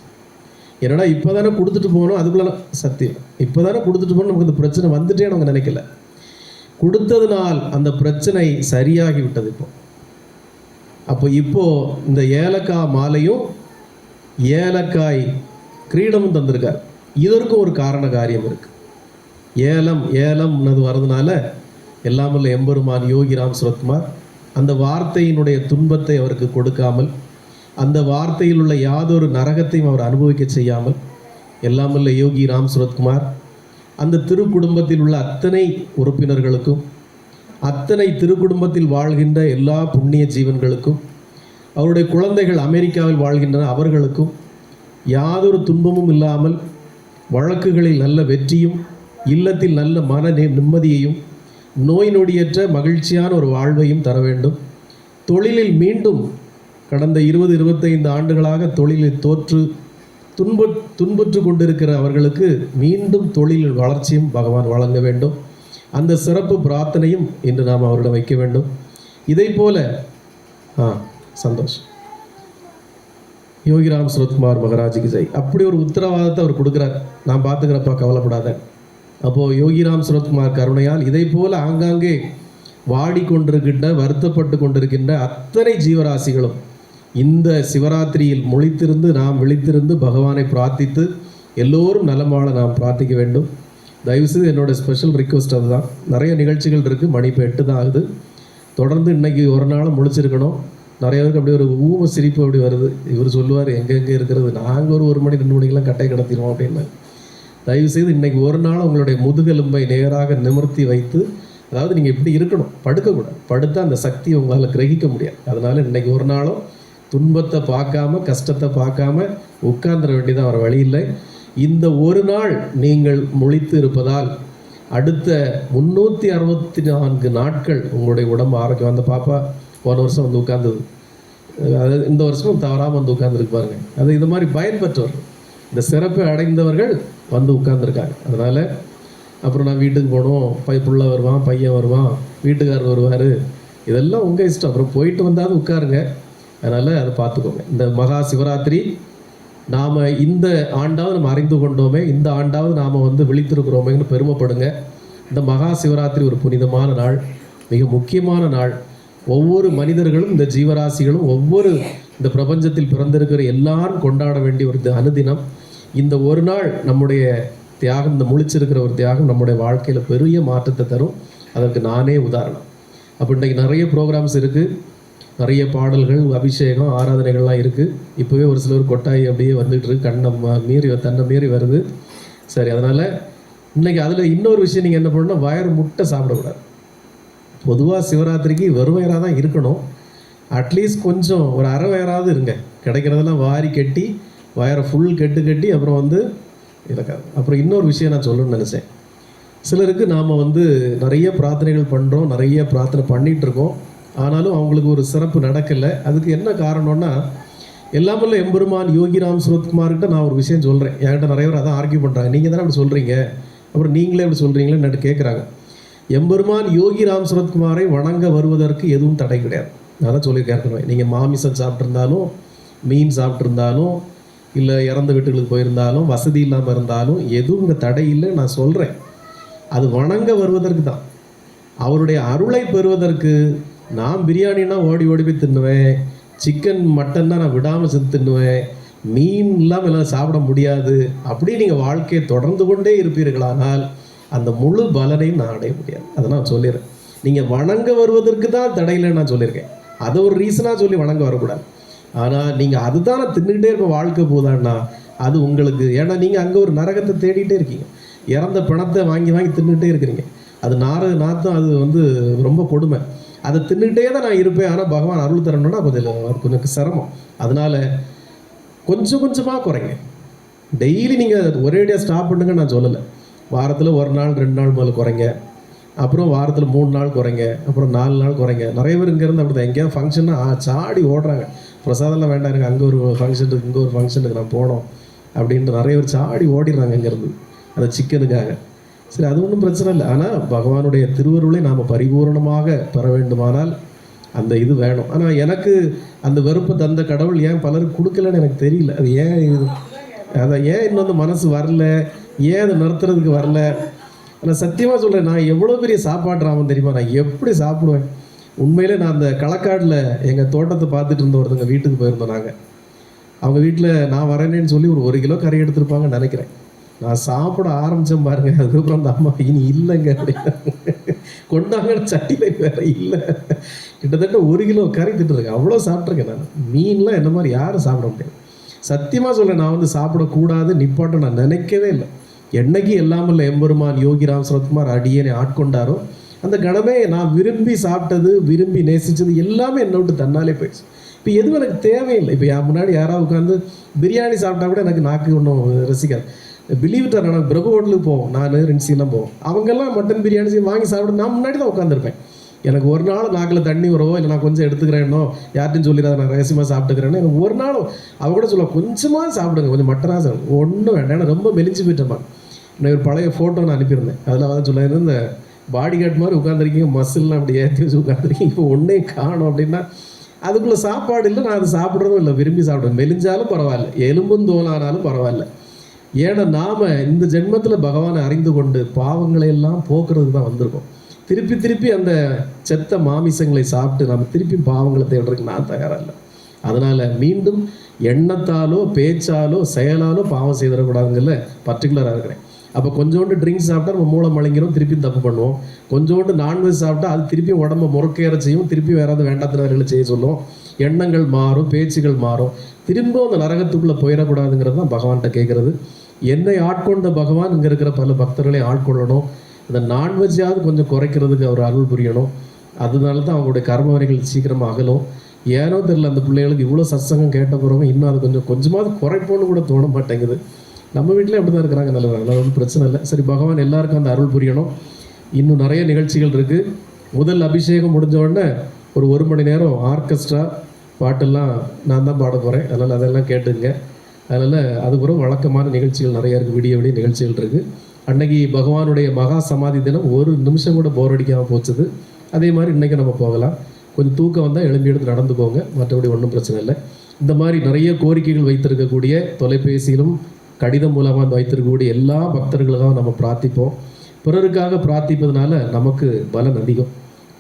என்னடா இப்போ தானே கொடுத்துட்டு போகணும்? அதுக்குள்ள சத்தியம். இப்போ தானே கொடுத்துட்டு போகணும்? நமக்கு இந்த பிரச்சனை வந்துட்டேன்னு அவங்க நினைக்கல. கொடுத்ததுனால் அந்த பிரச்சனை சரியாகி விட்டது இப்போ. அப்போ இப்போ இந்த ஏலக்காய் மாலையும் ஏலக்காய் கிரீடமும் தந்திருக்கார். இதற்கும் ஒரு காரண காரியம் இருக்குது ஏலம் ஏலம்னது வர்றதுனால எல்லாமல்ல எம்பெருமான் யோகிராம் சுரத்குமார் அந்த வார்த்தையினுடைய துன்பத்தை அவருக்கு கொடுக்காமல் அந்த வார்த்தையில் உள்ள யாதொரு நரகத்தையும் அவர் அனுபவிக்க செய்யாமல் எல்லாமல்ல யோகி ராம் சுரத்குமார் அந்த திருக்குடும்பத்தில் உள்ள அத்தனை உறுப்பினர்களுக்கும் அத்தனை திருக்குடும்பத்தில் வாழ்கின்ற எல்லா புண்ணிய ஜீவன்களுக்கும் அவருடைய குழந்தைகள் அமெரிக்காவில் வாழ்கின்றன. அவர்களுக்கும் யாதொரு துன்பமும் இல்லாமல் வழக்குகளில் நல்ல வெற்றியும் இல்லத்தில் நல்ல மன நிம்மதியையும் நோய் நொடியற்ற மகிழ்ச்சியான ஒரு வாழ்வையும் தர வேண்டும். தொழிலில் மீண்டும் கடந்த இருபது இருபத்தைந்து ஆண்டுகளாக தொழிலில் தோற்று துன்பு துன்புற்று கொண்டிருக்கிற அவர்களுக்கு மீண்டும் தொழிலில் வளர்ச்சியும் பகவான் வழங்க வேண்டும். அந்த சிறப்பு பிரார்த்தனையும் இன்று நாம் அவரிடம் வைக்க வேண்டும். இதை போல ஆ சந்தோஷம். யோகிராம் சுரத்குமார் மகராஜுக்கு ஜெய். அப்படி ஒரு உத்தரவாதத்தை அவர் கொடுக்குறார். நான் பார்த்துக்கிறப்பா கவலைப்படாத. அப்போது யோகிராம் சுரத்குமார் கருணையால் இதை போல் ஆங்காங்கே வாடிக்கொண்டிருக்கின்ற வருத்தப்பட்டு கொண்டிருக்கின்ற அத்தனை ஜீவராசிகளும் இந்த சிவராத்திரியில் முழித்திருந்து நாம் விழித்திருந்து பகவானை பிரார்த்தித்து எல்லோரும் நலம் வாழ நாம் பிரார்த்திக்க வேண்டும். தயவுசெய்து என்னோடய ஸ்பெஷல் ரிக்வஸ்ட் அதுதான். நிறைய நிகழ்ச்சிகள் இருக்குது மணி இப்போ எட்டு தான் ஆகுது. தொடர்ந்து இன்னைக்கு ஒரு நாள் முழிச்சிருக்கணும். நிறைய பேருக்கு அப்படி ஒரு ஊம சிரிப்பு அப்படி வருது. இவர் சொல்லுவார் எங்கெங்கே இருக்கிறது? நாங்கள் ஒரு ஒரு மணி ரெண்டு மணிக்கெல்லாம் கட்டை கடத்திடுவோம் அப்படின்னு. தயவுசெய்து இன்றைக்கி ஒரு நாள் உங்களுடைய முதுகெலும்பை நேராக நிமிர்த்தி வைத்து அதாவது நீங்கள் இப்படி இருக்கணும் படுக்கக்கூடாது. படுத்தா அந்த சக்தியை உங்களால் கிரகிக்க முடியாது. அதனால் இன்னைக்கு ஒரு நாளும் துன்பத்தை பார்க்காம கஷ்டத்தை பார்க்காம உட்கார்ந்துட வேண்டியதான் வர வழி இல்லை. இந்த ஒரு நாள் நீங்கள் முழித்து இருப்பதால் அடுத்த முந்நூற்றி அறுபத்தி நான்கு நாட்கள் உங்களுடைய உடம்பு ஆரோக்கியம் வந்து பாப்பா போன வருஷம் வந்து உட்கார்ந்தது. அதாவது இந்த வருஷமும் தவறாமல் வந்து உட்கார்ந்துருக்கு பாருங்க. அது இது மாதிரி பயன்பெற்றவர் இந்த சிறப்பை அடைந்தவர்கள் வந்து உட்கார்ந்துருக்காங்க. அதனால் அப்புறம் நான் வீட்டுக்கு போனோம். பை புள்ள வருவான் பையன் வருவான் வீட்டுக்காரர் வருவார். இதெல்லாம் உங்கள் இஷ்டம். அப்புறம் போயிட்டு வந்தாலும் உட்காருங்க. அதனால் அதை பார்த்துக்கோங்க. இந்த மகா சிவராத்திரி நாம் இந்த ஆண்டாவது நம்ம அறிந்து கொண்டோமே இந்த ஆண்டாவது நாம் வந்து விழித்திருக்கிறோமேன்னு பெருமைப்படுங்க. இந்த மகா சிவராத்திரி ஒரு புனிதமான நாள் மிக முக்கியமான நாள். ஒவ்வொரு மனிதர்களும் இந்த ஜீவராசிகளும் ஒவ்வொரு இந்த பிரபஞ்சத்தில் பிறந்திருக்கிற எல்லாரும் கொண்டாட வேண்டிய ஒரு அனுதினம். இந்த ஒரு நாள் நம்முடைய தியாகம் இந்த முழிச்சிருக்கிற ஒரு தியாகம் நம்முடைய வாழ்க்கையில் பெரிய மாற்றத்தை தரும். அதற்கு நானே உதாரணம். அப்போ இன்றைக்கி நிறைய ப்ரோக்ராம்ஸ் இருக்குது நிறைய பாடல்கள் அபிஷேகம் ஆராதனைகள்லாம் இருக்குது இப்போவே ஒரு சிலர் கொட்டாய் அப்படியே வந்துட்டு இருக்கு. கண்ணை மீறி தன்னை மீறி வருது. சரி அதனால் இன்னைக்கு அதில் இன்னொரு விஷயம் நீங்கள் என்ன பண்ணணும்னா வயறு முட்டை சாப்பிடக்கூடாது. பொதுவாக சிவராத்திரிக்கு வெறும் வயராக தான் இருக்கணும். அட்லீஸ்ட் கொஞ்சம் ஒரு அரை வயராவது இருங்க. கிடைக்கிறதெல்லாம் வாரி கட்டி வயரை ஃபுல் கெட்டு கட்டி அப்புறம் வந்து இருக்காது அப்புறம் இன்னொரு விஷயம் நான் சொல்லணும்னு நினச்சேன். சிலருக்கு நாம் வந்து நிறைய பிரார்த்தனைகள் பண்ணுறோம் நிறைய பிரார்த்தனை பண்ணிகிட்ருக்கோம் ஆனாலும் அவங்களுக்கு ஒரு சிறப்பு நடக்கலை. அதுக்கு என்ன காரணம்னா எல்லாமல்ல எம்பெருமான் யோகிராம் சுரத்குமார்கிட்ட நான் ஒரு விஷயம் சொல்கிறேன் என்கிட்ட நிறைய பேர் அதான் ஆர்கியூ பண்ணுறாங்க நீங்கள் தானே அப்படி சொல்கிறீங்க அப்புறம் நீங்களே அப்படி சொல்கிறீங்களேன்னு கேட்குறாங்க எம்பெருமான் யோகி ராம் சுரத்குமாரை வணங்க வருவதற்கு எதுவும் தடை கிடையாது. நான் தான் சொல்லியிருக்கேன் நீங்கள் மாமிசம் சாப்பிட்ருந்தாலும் மீன் சாப்பிட்ருந்தாலும் இல்லை இறந்த வீட்டுகளுக்கு போயிருந்தாலும் வசதி இல்லாமல் இருந்தாலும் எதுவும் இங்கே தடை இல்லை நான் சொல்கிறேன் அது வணங்க வருவதற்கு தான். அவருடைய அருளை பெறுவதற்கு நான் பிரியாணினா ஓடி ஓடி போய் தின்னுவேன். சிக்கன் மட்டன் தான் நான் விடாமல் செத்து தின்னுவேன். மீன் இல்லாமல் எல்லாம் சாப்பிட முடியாது. அப்படி நீங்கள் வாழ்க்கையை தொடர்ந்து கொண்டே இருப்பீர்களானால் அந்த முழு பலனையும் நான் அடைய முடியாது. அதை நான் சொல்லிடுறேன். நீங்கள் வணங்க வருவதற்கு தான் தடையில்லை நான் சொல்லியிருக்கேன். அதை ஒரு ரீசனாக சொல்லி வணங்க வரக்கூடாது. ஆனால் நீங்கள் அதுதான் நான் தின்னுக்கிட்டே இருக்க வாழ்க்கை போதான்னா அது உங்களுக்கு ஏன்னா நீங்கள் அங்கே ஒரு நரகத்தை தேடிட்டே இருக்கீங்க. இறந்த பிணத்தை வாங்கி வாங்கி தின்னுகிட்டே இருக்கிறீங்க. அது நார நாத்தம் அது வந்து ரொம்ப கொடுமை. அதை தின்னுகிட்டே தான் நான் இருப்பேன். ஆனால் பகவான் அருள் தரணும்னா கொஞ்சம் கொஞ்சம் சிரமம். அதனால் கொஞ்சம் கொஞ்சமாக குறைங்க. டெய்லி நீங்கள் ஒரேடியாக ஸ்டாப் பண்ணுங்க நான் சொல்லலை. வாரத்தில் ஒரு நாள் ரெண்டு நாள் முதல்ல குறைங்க. அப்புறம் வாரத்தில் மூணு நாள் குறைங்க. அப்புறம் நாலு நாள் குறைங்க. நிறைய பேர் இங்கேருந்து அப்படி தான் எங்கேயாவது ஃபங்க்ஷன்னா சாடி ஓடுறாங்க. பிரசாதம்லாம் வேண்டாம் எனக்கு அங்கே ஒரு ஃபங்க்ஷன் இருக்குது இங்கே ஒரு ஃபங்க்ஷனுக்கு நான் போனோம் அப்படின்ட்டு நிறைய பேர் சாடி ஓடிடுறாங்க இங்கேருந்து அந்த சிக்கனுக்காக. சரி அது ஒன்றும் பிரச்சனை இல்லை. ஆனால் பகவானுடைய திருவருளை நாம் பரிபூரணமாக பெற வேண்டுமானால் அந்த இது வேணும். ஆனால் எனக்கு அந்த வெறுப்பை தந்த கடவுள் ஏன் பலருக்கு கொடுக்கலன்னு எனக்கு தெரியல. அது ஏன் இது? அதை ஏன் இன்னும் அந்த மனசு வரல? ஏன் அதை நிறுத்துறதுக்கு வரல? நான் சத்தியமாக சொல்கிறேன் நான் எவ்வளோ பெரிய சாப்பாடு ராமன் தெரியுமா? நான் எப்படி சாப்பிடுவேன்? உண்மையிலே நான் அந்த களக்காடில் எங்கள் தோட்டத்தை பார்த்துட்டு இருந்த ஒருத்தங்க வீட்டுக்கு போயிருந்தோம் நாங்கள் அவங்க வீட்டில் நான் வரேனேன்னு சொல்லி ஒரு ஒரு கிலோ கறி எடுத்திருப்பாங்கன்னு நினைக்கிறேன். நான் சாப்பிட ஆரம்பித்தேன் பாருங்க அதுக்கப்புறம் அந்த அம்மா இனி இல்லைங்க அப்படின்னு. கொண்டாங்கன்னு சட்டியில் வேற இல்லை. கிட்டத்தட்ட ஒரு கிலோ கறி திட்டுருக்கேன் அவ்வளோ சாப்பிட்ருக்கேன் நான். மீன்லாம் என்ன மாதிரி யாரும் சாப்பிட முடியாது. சத்தியமாக சொல்கிறேன் நான் வந்து சாப்பிடக்கூடாது நிப்பாட்டம் நான் நினைக்கவே இல்லை. என்னைக்கு எல்லாமல்ல எம்பெருமான் யோகிராம் சரத்குமார் அடியனை ஆட்கொண்டாரோ அந்த கணமே நான் விரும்பி சாப்பிட்டது விரும்பி நேசிச்சது எல்லாமே என்னை விட்டு தன்னாலே போயிடுச்சு. இப்போ எதுவும் எனக்கு தேவையில்லை. இப்போ என் முன்னாடி யாராவது உட்காந்து பிரியாணி சாப்பிட்டா கூட எனக்கு நாக்கு ஒன்றும் ரசிக்காது. பிலீவ் இட் நான் பிரபு ஹோட்டலுக்கு போவோம். நான் ரென்சிலாம் போவோம். அவங்கெல்லாம் மட்டன் பிரியாணி வாங்கி சாப்பிட நான் முன்னாடி தான் உட்காந்துருப்பேன் எனக்கு ஒரு நாள் நாக்கில் தண்ணி வரவோ இல்லை நான் கொஞ்சம் எடுத்துக்கிறேனோ யார்ட்டையும் சொல்லிடாத நான் ரகசியமாக சாப்பிட்டுக்கிறேன்னு எனக்கு ஒரு நாளும் அவ கூட சொல்ல கொஞ்சமாக சாப்பிடுங்க கொஞ்சம் மட்டனாக சாப்பிடுங்க ஒன்றும் வேண்டாம் ஏன்னா ரொம்ப மெலிஞ்சு போயிட்டேன் நான் ஒரு பழைய ஃபோட்டோ நான் அனுப்பியிருந்தேன். அதில் வந்து சொல்ல இந்த பாடி கார்டு மாதிரி உட்காந்துருக்கீங்க மசில்லாம் அப்படி ஏற்றி வச்சு உட்காந்துருக்கீங்க இப்போ ஒன்றே காணும் அப்படின்னா அதுக்குள்ளே சாப்பாடு இல்லை நான் அதை சாப்பிட்றதும் இல்லை விரும்பி சாப்பிடுவேன் மெலிஞ்சாலும் பரவாயில்ல எலும்பும் தோலானாலும் பரவாயில்ல. ஏன்னா நாம் இந்த ஜென்மத்தில் பகவானை அறிந்து கொண்டு பாவங்களை எல்லாம் போக்குறதுக்கு தான் வந்திருக்கோம். திருப்பி திருப்பி அந்த செத்த மாமிசங்களை சாப்பிட்டு நம்ம திருப்பி பாவங்களை தேடுறதுக்கு நான் தயாராக அதனால் மீண்டும் எண்ணத்தாலோ பேச்சாலோ செயலாலோ பாவம் செய்திடக்கூடாதுங்கல பர்டிகுலராக இருக்கிறேன். அப்போ கொஞ்சோண்டு ட்ரிங்க்ஸ் சாப்பிட்டா நம்ம மூளை மலைங்கிறோம் திருப்பி தப்பு பண்ணுவோம். கொஞ்சோண்டு நான்வெஜ் சாப்பிட்டா அது திருப்பி உடம்ப முறக்கேற செய்யும் திருப்பி வேற ஏதாவது வேண்டாத்தினவர்களை செய்ய சொல்லுவோம் எண்ணங்கள் மாறும் பேச்சுகள் மாறும். திரும்ப அந்த நரகத்துக்குள்ளே போயிடக்கூடாதுங்கிறது தான் பகவான்கிட்ட கேட்குறது என்னை ஆட்கொண்ட பகவான் இங்கே இருக்கிற பல பக்தர்களை ஆட்கொள்ளணும். இந்த நான்வெஜ்ஜாவது கொஞ்சம் குறைக்கிறதுக்கு அவர் அருள் புரியணும். அதனால தான் அவங்களுடைய கர்ம வரிகள் சீக்கிரமாக அகலும். ஏனோ தெரில அந்த பிள்ளைகளுக்கு இவ்வளோ சத்சங்கம் கேட்ட பிறகு இன்னும் அது கொஞ்சம் கொஞ்சமாவது குறைப்போன்னு கூட தோண மாட்டேங்குது. நம்ம வீட்டிலே அப்படி தான் இருக்கிறாங்க நல்ல அதெல்லாம் ஒன்றும் பிரச்சனை இல்லை. சரி பகவான் எல்லாருக்கும் அந்த அருள் புரியணும். இன்னும் நிறைய நிகழ்ச்சிகள் இருக்குது முதல் அபிஷேகம் முடிஞ்ச உடனே ஒரு ஒரு மணி நேரம் ஆர்கெஸ்ட்ரா பாட்டெல்லாம் நான் தான் பாட போகிறேன் அதனால் அதெல்லாம் கேட்டுங்க. அதனால் அதுக்கப்புறம் வழக்கமான நிகழ்ச்சிகள் நிறையா இருக்குது விடிய விடிய நிகழ்ச்சிகள் இருக்குது அன்னைக்கு பகவானுடைய மகா சமாதி தினம் ஒரு நிமிஷம் கூட போர் அடிக்காமல் போச்சுது. அதே மாதிரி இன்றைக்கி நம்ம போகலாம். கொஞ்சம் தூக்கம் வந்தால் எழும்பி எடுத்து நடந்துக்கோங்க மற்றபடி ஒன்றும் பிரச்சனை இல்லை. இந்த மாதிரி நிறைய கோரிக்கைகள் வைத்திருக்கக்கூடிய தொலைபேசியிலும் கடிதம் மூலமாக வைத்திருக்கக்கூடிய எல்லா பக்தர்களுக்கும் நம்ம பிரார்த்திப்போம். பிறருக்காக பிரார்த்திப்பதுனால நமக்கு பலன் அதிகம்.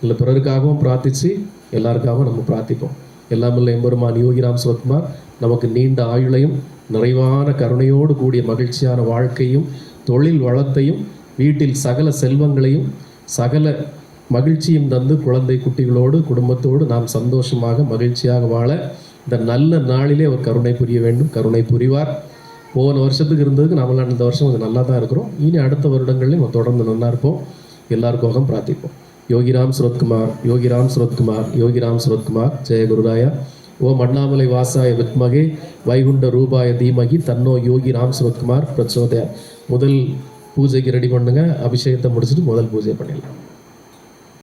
இல்லை பிறருக்காகவும் பிரார்த்தித்து எல்லாருக்காகவும் நம்ம பிரார்த்திப்போம். எல்லாமல்ல எம்பெருமான் யோகிராம் சிவகுமார் நமக்கு நீண்ட ஆயுளையும் நிறைவான கருணையோடு கூடிய மகிழ்ச்சியான வாழ்க்கையும் தொழில் வளத்தையும் வீட்டில் சகல செல்வங்களையும் சகல மகிழ்ச்சியும் தந்து குழந்தை குட்டிகளோடு குடும்பத்தோடு நாம் சந்தோஷமாக மகிழ்ச்சியாக வாழ இந்த நல்ல நாளிலே அவர் கருணை புரிய வேண்டும் கருணை புரிவார். போன வருஷத்துக்கு இருந்ததுக்கு நம்மளாம் இந்த வருஷம் கொஞ்சம் நல்லா தான் இருக்கிறோம். இனி அடுத்த வருடங்களையும் நம்ம தொடர்ந்து நல்லா இருப்போம். எல்லாருக்கோகம் பிரார்த்திப்போம். யோகிராம் சுரத்குமார் யோகிராம் சுரத்குமார் யோகிராம் சுரத்குமார் ஜெய குருராயா. ஓம் அண்ணாமலை வாசாய வித்மகே வைகுண்ட ரூபாய தீமகி தன்னோ யோகி ராம் சுரத்குமார் பிரச்சோதயா. முதல் பூஜைக்கு ரெடி பண்ணுங்க அபிஷேகத்தை முடிச்சுட்டு முதல் பூஜை பண்ணிடலாம்.